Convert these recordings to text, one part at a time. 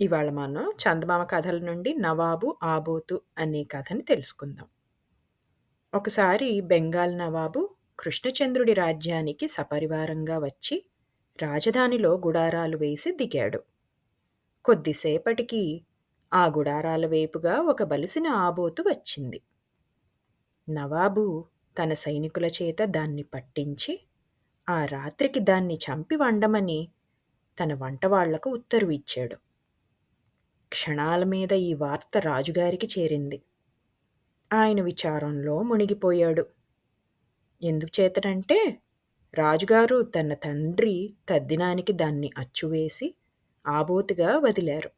ఇవాళ మనం చందమామ కథల నుండి నవాబు ఆబోతు అనే కథని తెలుసుకుందాం. ఒకసారి బెంగాల్ నవాబు కృష్ణచంద్రుడి రాజ్యానికి సపరివారంగా వచ్చి రాజధానిలో గుడారాలు వేసి దిగాడు. కొద్దిసేపటికి ఆ గుడారాల వైపుగా ఒక బలిసిన ఆబోతు వచ్చింది. నవాబు తన సైనికుల చేత దాన్ని పట్టించి ఆ రాత్రికి దాన్ని చంపి వండమని తన వంటవాళ్ళకు ఉత్తర్వు ఇచ్చాడు. క్షణాల మీద ఈ వార్త రాజుగారికి చేరింది. ఆయన విచారంలో మునిగిపోయాడు. ఎందుచేతనంటే రాజుగారు తన తండ్రి తద్దినానికి దాన్ని అచ్చువేసి ఆబోతుగా వదిలారు.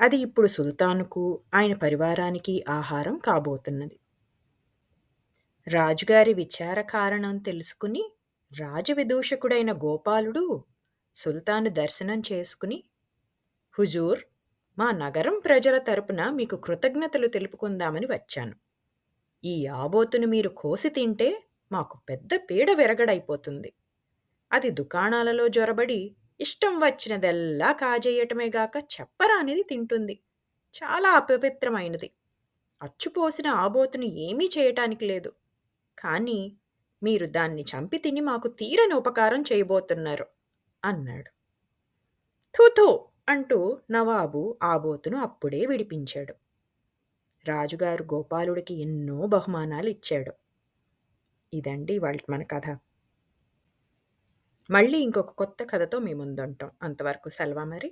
అది ఇప్పుడు సుల్తానుకు ఆయన పరివారానికి ఆహారం కాబోతున్నది. రాజుగారి విచార కారణం తెలుసుకుని రాజవిదూషకుడైన గోపాలుడు సుల్తాను దర్శనం చేసుకుని హుజూర్ మా నగరం ప్రజల తరపున మీకు కృతజ్ఞతలు తెలుపుకుందామని వచ్చాను. ఈ ఆబోతును మీరు కోసి తింటే మాకు పెద్ద పీడ విరగడైపోతుంది. అది దుకాణాలలో జొరబడి ఇష్టం వచ్చినదెల్లా కాజేయటమేగాక చెప్పరానిది తింటుంది. చాలా అపవిత్రమైనది. అచ్చుపోసిన ఆబోతును ఏమీ చేయటానికి లేదు. కానీ మీరు దాన్ని చంపి తిని మాకు తీరని ఉపకారం చేయబోతున్నారు అన్నాడు. థూథూ అంటూ నవాబు ఆబోతును అప్పుడే విడిపించాడు. రాజుగారు గోపాలుడికి ఎన్నో బహుమానాలు ఇచ్చాడు. ఇదండి వాళ్ళ మన కథ. మళ్ళీ ఇంకొక కొత్త కథతో మీ ముందుంటాం. అంతవరకు సెలవా మరి?